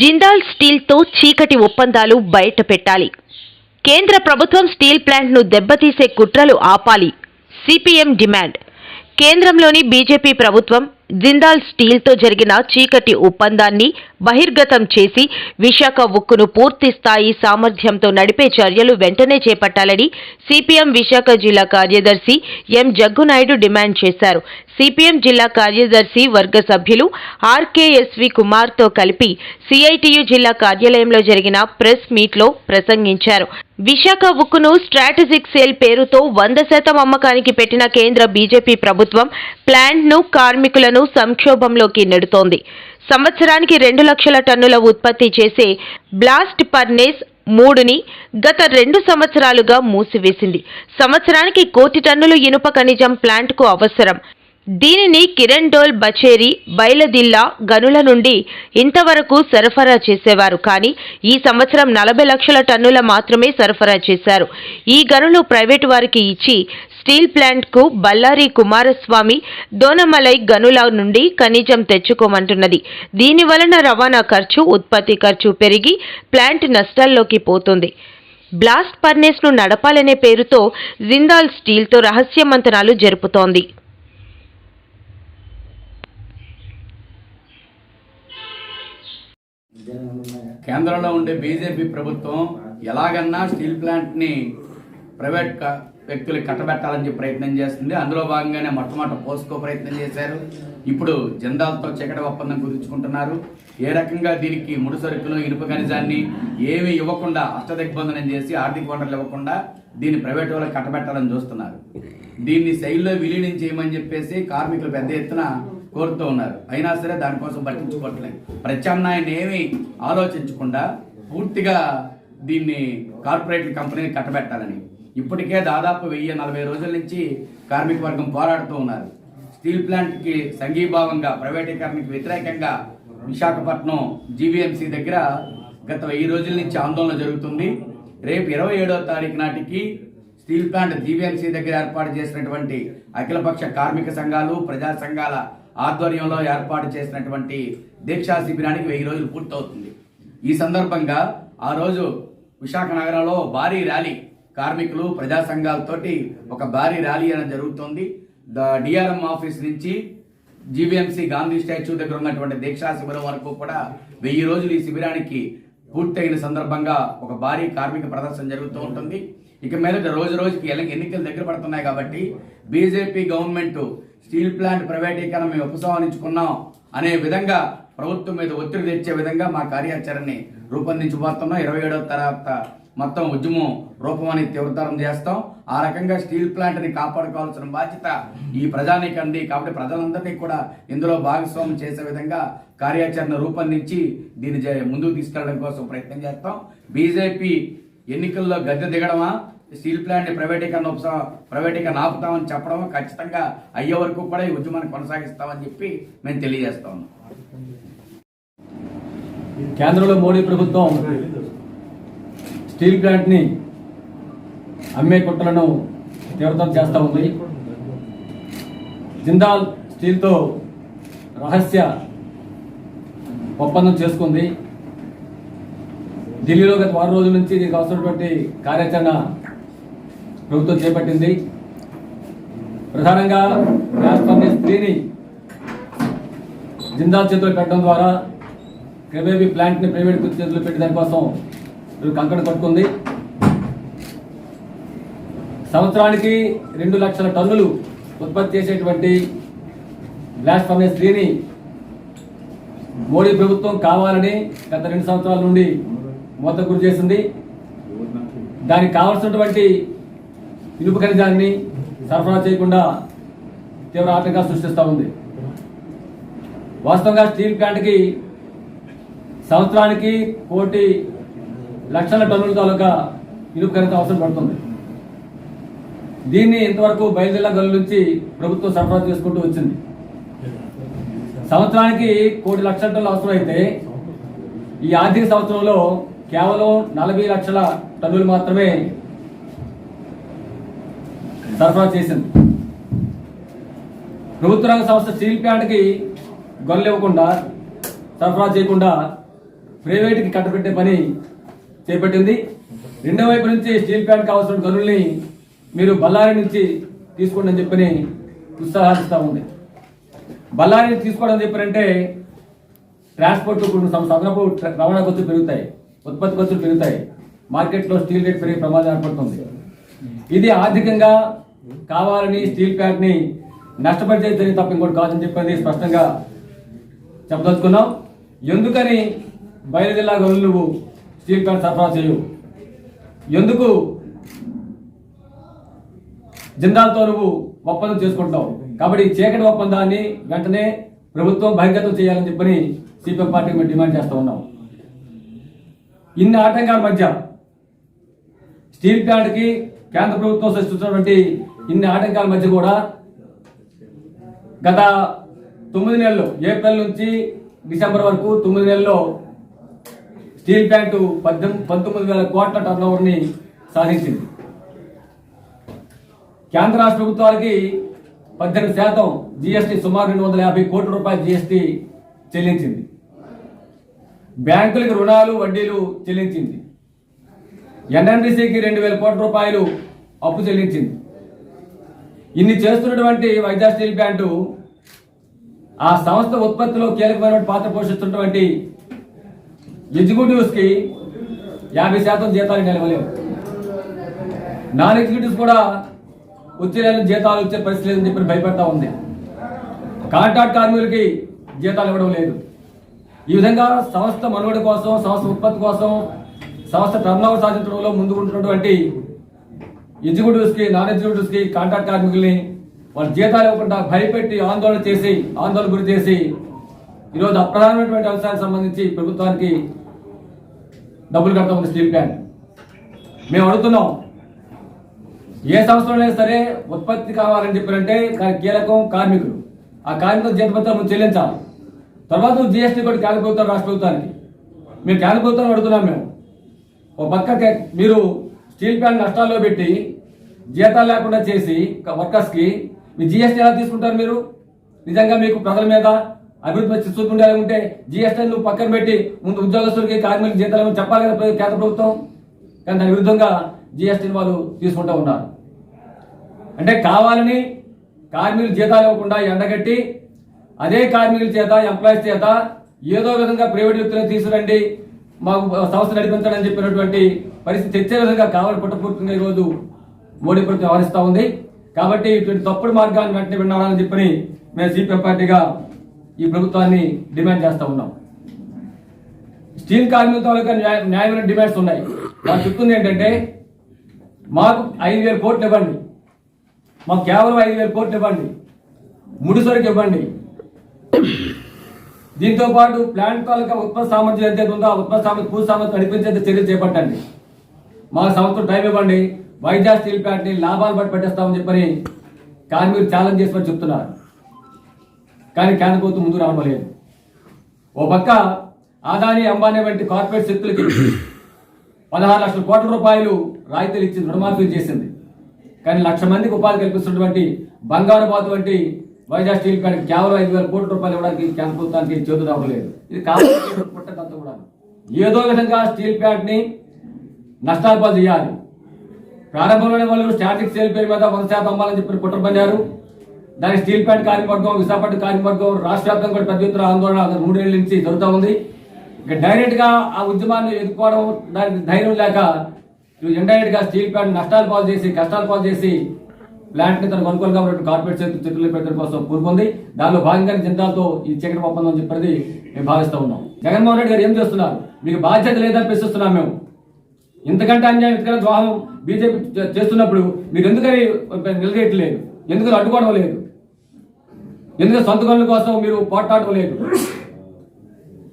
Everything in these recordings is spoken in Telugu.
జిందాల్ స్టీల్తో చీకటి ఒప్పందాలు బయట పెట్టాలి. కేంద్ర ప్రభుత్వం స్టీల్ ప్లాంట్ను దెబ్బతీసే కుట్రలు ఆపాలి. CPM demand. కేంద్రంలోని బీజేపీ ప్రభుత్వం జిందాల్ స్టీల్తో జరిగిన చీకటి ఒప్పందాన్ని బహిర్గతం చేసి విశాఖ ఉక్కును పూర్తి స్థాయి సామర్థ్యంతో నడిపే చర్యలు వెంటనే చేపట్టాలని సిపిఎం విశాఖ జిల్లా కార్యదర్శి ఎం జగ్గునాయుడు డిమాండ్ చేశారు. సిపిఎం జిల్లా కార్యదర్శి వర్గ సభ్యులు ఆర్కేఎస్వి కుమార్తో కలిపి సిఐటియు జిల్లా కార్యాలయంలో జరిగిన ప్రెస్ మీట్లో ప్రసంగించారు. విశాఖ ఉక్కును స్ట్రాటజిక్ సేల్ పేరుతో వంద శాతం అమ్మకానికి పెట్టిన కేంద్ర బీజేపీ ప్రభుత్వం ప్లాంట్ను కార్మికులను సంక్షోభంలోకి నెడుతోంది. సంవత్సరానికి రెండు లక్షల టన్నుల ఉత్పత్తి చేసే బ్లాస్ట్ పర్నేస్ మూడుని గత రెండు సంవత్సరాలుగా మూసివేసింది. సంవత్సరానికి కోటి టన్నులు ఇనుప ఖనిజం ప్లాంట్కు అవసరం. దీనిని కిరణ్ డోల్ బచేరి బయలదిల్లా గనుల నుండి ఇంతవరకు సరఫరా చేసేవారు. కానీ ఈ సంవత్సరం నలభై లక్షల టన్నుల మాత్రమే సరఫరా చేశారు. ఈ గనులు ప్రైవేటు వారికి ఇచ్చి స్టీల్ ప్లాంట్కు బళ్ళారి కుమారస్వామి దోనమలై గనుల నుండి ఖనిజం తెచ్చుకోమంటున్నది. దీని వలన రవాణా ఖర్చు ఉత్పత్తి ఖర్చు పెరిగి ప్లాంట్ నష్టాల్లోకి పోతుంది. బ్లాస్ట్ పర్నేస్ను నడపాలనే పేరుతో జిందాల్ స్టీల్తో రహస్య మంతనాలు జరుపుతోంది. కేంద్రంలో ఉండే బీజేపీ ప్రభుత్వం ఎలాగన్నా స్టీల్ ప్లాంట్ని ప్రైవేట్ వ్యక్తులకు కట్టబెట్టాలని చెప్పి ప్రయత్నం చేస్తుంది. అందులో భాగంగానే మొట్టమొదటి పోసుకో ప్రయత్నం చేశారు. ఇప్పుడు జందాలతో చీకటి ఒప్పందం కుదుర్చుకుంటున్నారు. ఏ రకంగా దీనికి ముడి సరుకులు ఇనుప ఖనిజాన్ని ఏమీ ఇవ్వకుండా అష్టదిగ్బంధనం చేసి ఆర్థిక వనరులు ఇవ్వకుండా దీన్ని ప్రైవేట్ వాళ్ళకి కట్టబెట్టాలని చూస్తున్నారు. దీన్ని శైలిలో విలీనం చేయమని చెప్పేసి కార్మికులు పెద్ద ఎత్తున కోరుతూ ఉన్నారు. అయినా సరే దానికోసం పట్టించుకోవట్లేదు. ప్రత్యామ్నాయాన్ని ఏమీ ఆలోచించకుండా పూర్తిగా దీన్ని కార్పొరేట్ కంపెనీని కట్టబెట్టాలని. ఇప్పటికే దాదాపు వెయ్యి నలభై రోజుల నుంచి కార్మిక వర్గం పోరాడుతూ ఉన్నారు. స్టీల్ ప్లాంట్కి సంఘీభావంగా ప్రైవేటీకరణకి వ్యతిరేకంగా విశాఖపట్నం జీవీఎంసీ దగ్గర గత వెయ్యి రోజుల నుంచి ఆందోళన జరుగుతుంది. రేపు ఇరవై ఏడో తారీఖు నాటికి స్టీల్ ప్లాంట్ జీవీఎంసీ దగ్గర ఏర్పాటు చేసినటువంటి అఖిలపక్ష కార్మిక సంఘాలు ప్రజా సంఘాల ఆధ్వర్యంలో ఏర్పాటు చేసినటువంటి దీక్షా శిబిరానికి వెయ్యి రోజులు పూర్తవుతుంది. ఈ సందర్భంగా ఆ రోజు విశాఖ నగరంలో భారీ ర్యాలీ కార్మికులు ప్రజా సంఘాలతోటి ఒక భారీ ర్యాలీ అనేది జరుగుతోంది. ద డిఆర్ఎం ఆఫీస్ నుంచి జీవీఎంసీ గాంధీ స్టాచ్యూ దగ్గర ఉన్నటువంటి దీక్షా శిబిరం వరకు కూడా వెయ్యి రోజులు ఈ శిబిరానికి పూర్తయిన సందర్భంగా ఒక భారీ కార్మిక ప్రదర్శన జరుగుతూ ఉంటుంది. ఇక మీద రోజు రోజుకి ఎన్నికలు దగ్గర పడుతున్నాయి కాబట్టి బీజేపీ గవర్నమెంట్ స్టీల్ ప్లాంట్ ప్రైవేటీకరణ మేము ఉపసంహరించుకున్నాం అనే విధంగా ప్రభుత్వం మీద ఒత్తిడి తెచ్చే విధంగా మా కార్యాచరణని రూపొందించబోతున్నాం. ఇరవై ఏడవ తర్వాత మొత్తం ఉద్యమం రూపమని తీవ్రతరం చేస్తాం. ఆ రకంగా స్టీల్ ప్లాంట్ని కాపాడుకోవాల్సిన బాధ్యత ఈ ప్రజానికండి కాబట్టి ప్రజలందరినీ కూడా ఇందులో భాగస్వామ్యం చేసే విధంగా కార్యాచరణ రూపొందించి దీన్ని జ- ముందుకు తీసుకెళ్ళడం కోసం ప్రయత్నం చేస్తాం. బీజేపీ ఎన్నికల్లో గద్దె దిగడమా? స్టీల్ ప్లాంట్ని ప్రైవేటీకరణ ఉపసా ప్రైవేటీకరణ ఆపుతామని చెప్పడం ఖచ్చితంగా అయ్యే వరకు కూడా ఈ ఉద్యమాన్ని కొనసాగిస్తామని చెప్పి మేము తెలియజేస్తా ఉన్నాం. కేంద్రంలో మోడీ ప్రభుత్వం స్టీల్ ప్లాంట్ని అమ్మే కుట్రలను తీవ్రతం చేస్తూ ఉంది. జిందాల్ స్టీల్తో రహస్య ఒప్పందం చేసుకుంది. ఢిల్లీలో గత వారం రోజుల నుంచి దీనికి అవసరమైనటువంటి కార్యాచరణ ప్రభుత్వం చేపట్టింది. ప్రధానంగా గ్యాస్ స్త్రీని జిందాల్ చేతిలో పెట్టడం ద్వారా కెబేబీ ప్లాంట్ని ప్రైవేట్ చేతిలో పెట్టి దానికోసం కంకణ కట్టుకుంది. సంవత్సరానికి రెండు లక్షల టన్నులు ఉత్పత్తి చేసేటువంటి బ్లాస్ట్ ఫర్నేస్ త్రీని మోడీ ప్రభుత్వం కావాలని గత రెండు సంవత్సరాల నుండి మూత గురి చేసింది. దానికి కావాల్సినటువంటి ఇనుప ఖనిజాన్ని సరఫరా చేయకుండా తీవ్ర ఆటంకాలు సృష్టిస్తూ ఉంది. వాస్తవంగా స్టీల్ ప్లాంట్కి సంవత్సరానికి కోటి లక్షల టన్నుల తాలూకా ఇనుప ఖనిజం అవసరం పడుతుంది. దీన్ని ఇంతవరకు బయలుదేర గనుల నుంచి ప్రభుత్వం సరఫరా చేసుకుంటూ వచ్చింది. సంవత్సరానికి కోటి లక్షల టన్నులు అవసరమైతే ఈ ఆర్థిక సంవత్సరంలో కేవలం నలభై లక్షల టన్నులు మాత్రమే సరఫరా చేసింది. ప్రభుత్వ రంగ సంస్థ స్టీల్ ప్లాంట్కి గొల్లు ఇవ్వకుండా సరఫరా చేయకుండా ప్రైవేట్కి కట్టబెట్టే పని చేపట్టింది. రెండో వైపు నుంచి స్టీల్ ప్లాంట్ కావాల్సిన గనుల్ని మీరు బళ్ళారి నుంచి తీసుకోండి అని చెప్పని ఉత్సాహిస్తూ ఉంది. బళ్ళారి నుంచి తీసుకోవడం చెప్పారంటే ట్రాన్స్పోర్ట్ సం- అదనపు రవాణా ఖర్చులు పెరుగుతాయి ఉత్పత్తి ఖర్చులు పెరుగుతాయి. మార్కెట్లో స్టీల్ రేట్ పెరిగే ప్రమాదం ఏర్పడుతుంది. ఇది ఆర్థికంగా కావాలని స్టీల్ ప్లాంట్ని నష్టపరిచే చర్య తప్ప ఇంకోటి కాదని చెప్పేది స్పష్టంగా చెప్పదలుచుకున్నాం. ఎందుకని బయలు జిల్లా గనులు నువ్వు స్టీల్ ప్లాంట్ సరఫరా చేయవు? ఎందుకు జిందాల్తో నువ్వు ఒప్పందం చేసుకుంటావు కాబట్టి చీకటి ఒప్పందాన్ని వెంటనే ప్రభుత్వం బహిర్గతం చేయాలని చెప్పని సిపిఎం పార్టీ మేము డిమాండ్ చేస్తూ ఉన్నాం. ఇన్ని ఆటంకాల మధ్య స్టీల్ ప్లాంట్కి కేంద్ర ప్రభుత్వం సృష్టించినటువంటి ఇన్ని ఆటంకాల మధ్య కూడా గత తొమ్మిది నెలలు ఏప్రిల్ నుంచి డిసెంబర్ వరకు తొమ్మిది నెలల్లో స్టీల్ ప్లాంట్ పద్దెనిమిది పంతొమ్మిది వేల కోట్ల టర్నోవర్ని సాధించింది. కేంద్ర రాష్ట్ర ప్రభుత్వాలకి పద్దెనిమిది శాతం జిఎస్టీ సుమారు రెండు వందల యాభై కోట్ల రూపాయల జీఎస్టీ చెల్లించింది. బ్యాంకులకు రుణాలు వడ్డీలు చెల్లించింది. ఎన్ఎండిసికి రెండు వేల కోట్ల రూపాయలు అప్పు చెల్లించింది. ఇన్ని చేస్తున్నటువంటి వైజాగ్ స్టీల్ ప్లాంటు ఆ సంస్థ ఉత్పత్తిలో కీలకమైనటువంటి పాత్ర పోషిస్తున్నటువంటి ఎగ్జిక్యూటివ్స్కి యాభై శాతం జీతాలు నిలవలేవు. నాన్ ఎగ్జిక్యూటివ్స్ కూడా వచ్చే నెల జీతాలు వచ్చే పరిస్థితి లేదని చెప్పి భయపడతా ఉంది. కాంట్రాక్ట్ కార్మికులకి జీతాలు ఇవ్వడం లేదు. ఈ విధంగా సంస్థ మనుగడ కోసం సంస్థ ఉత్పత్తి కోసం సంస్థ టర్న్ ఓవర్ సాధించడంలో ముందుకుంటున్నటువంటి ఉంటున్నటువంటి ఎగ్జిక్యూటివ్స్కి నాన్ ఎగ్జిక్యూటివ్స్కి కాంట్రాక్ట్ కార్మికుల్ని వాళ్ళ జీతాలు ఇవ్వకుండా భయపెట్టి ఆందోళన చేసి ఆందోళన గురి చేసి ఈరోజు అప్రధానమైనటువంటి అంశానికి సంబంధించి ప్రభుత్వానికి డబ్బులు కడతా ఉంది స్టీల్ ప్లాంట్. మేము అడుగుతున్నాం ఏ సంవత్సరంలో సరే ఉత్పత్తి కావాలని చెప్పారంటే కీలకం కార్మికులు. ఆ కార్మికుల జీతపత్రం ముందు చెల్లించాలి. తర్వాత జిఎస్టీ కూడా కేంద్ర ప్రభుత్వం రాష్ట్ర ప్రభుత్వానికి. మేము కేంద్ర ప్రభుత్వం అడుగుతున్నాం మేము. ఒక పక్క మీరు స్టీల్ ప్లాంట్ నష్టాల్లో పెట్టి జీతాలు లేకుండా చేసి వర్కర్స్కి మీ జిఎస్టీ ఎలా తీసుకుంటారు మీరు? నిజంగా మీకు ప్రజల మీద అభివృద్ధి చూసుకుంటే ఉంటే జిఎస్టీ నువ్వు పక్కన పెట్టి ముందు ఉద్యోగస్తులకి కార్మికులకి జీతాలు చెప్పాలి కదా కేంద్ర ప్రభుత్వం? కానీ దాని విరుద్ధంగా జిఎస్టీని వాళ్ళు తీసుకుంటూ ఉన్నారు. అంటే కావాలని కార్మికులు జీతాలు ఇవ్వకుండా ఎండగట్టి అదే కార్మికుల చేత ఎంప్లాయీస్ చేత ఏదో విధంగా ప్రైవేట్ వ్యక్తులను తీసుకురండి మాకు సంస్థ నడిపించాలని చెప్పినటువంటి పరిస్థితి తెచ్చే విధంగా కావాలి పుట్టపూర్తిగా ఈరోజు మోడీ ప్రభుత్వం వ్యవహరిస్తూ ఉంది. కాబట్టి ఇటువంటి తప్పుడు మార్గాన్ని వెంటనే వినాలని చెప్పని మేము సిపిఎం పార్టీగా ఈ ప్రభుత్వాన్ని డిమాండ్ చేస్తూ ఉన్నాం. స్టీల్ కార్మికుల తాలూకా న్యాయ న్యాయమైన డిమాండ్స్ ఉన్నాయి. వాళ్ళు చెప్తుంది ఏంటంటే మాకు ఐదు వేల కోట్లు ఇవ్వండి. మాకు కేవలం ఐదు వేల కోట్లు ఇవ్వండి. ముడిసరికి ఇవ్వండి. దీంతో పాటు ప్లాంట్ తాలూకా ఉత్పత్తి సామర్థ్యం ఎంత ఉందో ఆ ఉత్పత్తి సామర్థ్యం పూర్తి సామర్థ్యం నడిపించేంత చర్యలు చేపట్టండి. మా సంస్థ టైం ఇవ్వండి. వైజాగ్ స్టీల్ ప్లాంట్ని లాభాలు బట్టి పెట్టేస్తామని చెప్పని కార్మికులు ఛాలెంజ్ చేసి చెప్తున్నారు. కానీ కేంద్ర ప్రభుత్వం ముందు రావడం లేదు ఓ పక్క ఆదాని అంబానీ వంటి కార్పొరేట్ శక్తులకి పదహారు లక్షల కోట్ల రూపాయలు రాయితీలు ఇచ్చి రుణమాఫీ చేసింది. కానీ లక్ష మందికి ఉపాధి కల్పిస్తున్నటువంటి బంగారు బాతు వంటి వైజాగ్ స్టీల్ ప్లాంట్ కేవలం ఐదు వేల కోట్ల రూపాయలు ఇవ్వడానికి కేంద్ర ప్రభుత్వానికి చేతులు రావట్లేదు. ఇది కావాలి కూడా ఏదో విధంగా స్టీల్ ప్లాంట్ని నష్టాలు పాలు చేయాలి. ప్రారంభంలోనే వాళ్ళు స్టాటిక్ సేల్ పేరు మీద వంద శాతం అమ్మాలని చెప్పి కుట్ర పన్నారు దానికి స్టీల్ ప్లాంట్ కార్యవర్గం విశాఖపట్నం కార్యవర్గం రాష్ట్ర వ్యాప్తంగా కూడా పెద్ద ఎత్తున ఆందోళన గత మూడేళ్ళ నుంచి జరుగుతూ ఉంది. ఇక డైరెక్ట్గా ఆ ఉద్యమాన్ని ఎదుర్కోవడం దానికి ధైర్యం లేక ఇండైరెక్ట్గా స్టీల్ ప్లాంట్ నష్టాలు పాలు చేసి కష్టాలు పాలు చేసి ప్లాంట్ని తన కొనుగోలుగా ఉన్నటువంటి కార్పొరేట్ చేతులు చేతుల్లో పెట్టడం కోసం కోరుకుంది. దానిలో భాగంగా జిందాల్తో ఈ చీకటి ఒప్పందం అని చెప్పేది మేము భావిస్తూ ఉన్నాం. జగన్మోహన్ రెడ్డి గారు ఏం చేస్తున్నారు? మీకు బాధ్యత లేదని ప్రశ్నిస్తున్నాం మేము. ఇంతకంటే అన్యాయం ఇంతకంటే ద్రోహం బీజేపీ చేస్తున్నప్పుడు మీరు ఎందుకని నిలదీయట్లేదు? ఎందుకని అడ్డుకోవడం లేదు? ఎందుకని సొంత గనుల కోసం మీరు పోట్లాడడం లేదు?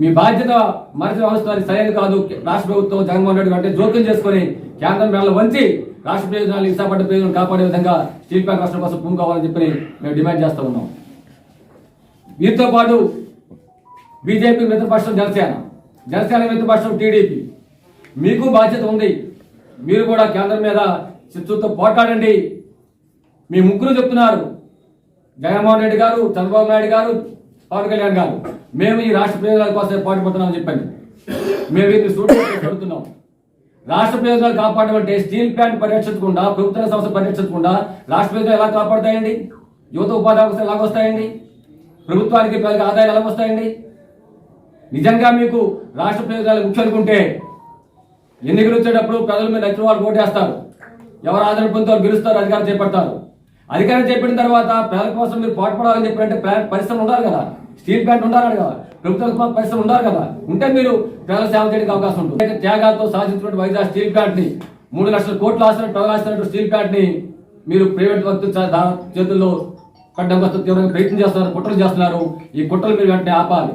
మీ బాధ్యత మరచి వ్యవస్థ సరైనది కాదు. రాష్ట్ర ప్రభుత్వం జగన్మోహన్ రెడ్డి అంటే జోక్యం చేసుకొని కేంద్రం మేళ వంచి రాష్ట్ర ప్రయోజనాలు ఇష్టపడ్డ ప్రయోజనం కాపాడే విధంగా స్టీల్ ప్లాంట్ రాష్ట్రం కోసం పూనుకోవాలని చెప్పి మేము డిమాండ్ చేస్తూ ఉన్నాం. వీరితో పాటు బీజేపీ మిత్రపక్షం జనసేన. జనసేన మిత్రపక్షం టీడీపీ. మీకు బాధ్యత ఉంది. మీరు కూడా కేంద్రం మీద చిత్తుతో పోట్లాడండి. మీ ముగ్గురు చెప్తున్నారు. జగన్మోహన్ రెడ్డి గారు చంద్రబాబు నాయుడు గారు పవన్ కళ్యాణ్ గారు. మేము ఈ రాష్ట్ర ప్రయోజనాల కోసం పాటుపడుతున్నామని చెప్పండి. మేము వీటిని చూడుతున్నాం రాష్ట్ర ప్రయోజనాలు కాపాడమంటే స్టీల్ ప్లాంట్ పరిరక్షించకుండా ప్రభుత్వ సంస్థ పరిరక్షించకుండా రాష్ట్ర ప్రయోజనాలు ఎలా కాపాడుతాయండి? యువత ఉపాధి అవకాశాలు ఎలా వస్తాయండి? ప్రభుత్వానికి ప్రజలకు ఆదాయాలు ఎలా వస్తాయండి? నిజంగా మీకు రాష్ట్ర ప్రయోజనాలు ముఖ్యం అనుకుంటే ఎన్నికలు వచ్చేటప్పుడు ప్రజలు మీరు నచ్చిన వాళ్ళు ఓటేస్తారు. ఎవరు ఆదరణ పొందుతారు గెలుస్తారు అధికారం చేపడతారు. అధికారం చేపట్టిన తర్వాత ప్రజల కోసం మీరు పాటుపడాలని చెప్పారంటే ప్లా- పరిశ్రమ ఉండాలి కదా. స్టీల్ ప్లాంట్ ఉండాలి కదా. ప్రభుత్వ పరిశ్రమ ఉండాలి కదా. ఉంటే మీరు ప్రజల సేవ చేయడానికి అవకాశం ఉంటుంది. త్యాగాలతో సాధించినటువంటి వైజాగ్ స్టీల్ ప్లాంట్ని మూడు లక్షల కోట్లు ఆస్తున్న ప్రజలు ఆస్తున్నటువంటి స్టీల్ ప్లాంట్ని మీరు ప్రైవేట్ వ్యక్తుల దా- చేతుల్లో పడ్డం కోసం తీవ్రంగా ప్రయత్నం చేస్తున్నారు కుట్రలు చేస్తున్నారు. ఈ కుట్రలు మీరు వెంటనే ఆపాలి.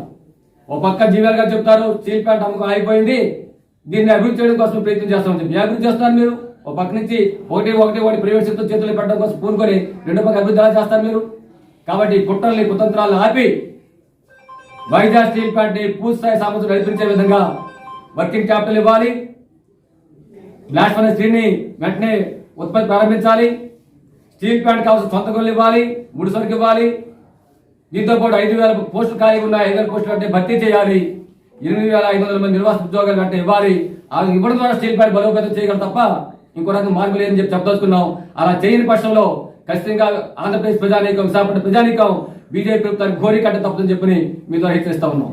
ఓ పక్క జీవాలు గారు చెప్తారు స్టీల్ ప్లాంట్ అమ్మకం అయిపోయింది దీన్ని అభివృద్ధి చేయడం కోసం ప్రయత్నం చేస్తామని చెప్పి. అభివృద్ధి చేస్తున్నారు మీరు? ఒక పక్క నుంచి ఒకటి ఒకటి ఒకటి ప్రైవేట్ సెక్టర్ చేతులు పెట్టడం కోసం పూనుకొని రెండో పక్క అభివృద్ధి ఎలా చేస్తారు మీరు? కాబట్టి కుట్రల్ని కుతంత్రాలను ఆపి వైజాగ్ స్టీల్ ప్లాంట్ని పూర్తి స్థాయి సామర్థ్యం నడిపించే విధంగా వర్కింగ్ క్యాపిటల్ ఇవ్వాలి. బ్లాస్ట్ ఫర్నెస్ని వెంటనే ఉత్పత్తి ప్రారంభించాలి. స్టీల్ ప్లాంట్ కావాల్సిన సొంత గొల్లు ఇవ్వాలి. ముడి సరుకు ఇవ్వాలి. దీంతో పాటు ఐదు వేల పోస్టులు ఖాళీగా ఉన్నాయి. ఐదు వేల పోస్టులు అంటే భర్తీ చేయాలి. ఎనిమిది వేల ఐదు వందల మంది నిర్వాస ఉద్యోగాలు కంటే ఇవ్వాలి. అవి ఇవ్వడం ద్వారా స్టీల్ ప్లాంట్ బలోపేతం చేయగలం తప్ప ఇంకో రకం మార్పు లేదని చెప్పి చెప్పదలుచుకున్నాం. అలా చేయని పక్షంలో ఖచ్చితంగా ఆంధ్రప్రదేశ్ ప్రజానీకం విశాఖపట్నం ప్రజానీకం బీజేపీ ప్రభుత్వానికి ఘోరీ కట్ట తప్పదని చెప్పని మీ ద్వారా హెచ్చరిస్తా ఉన్నాం.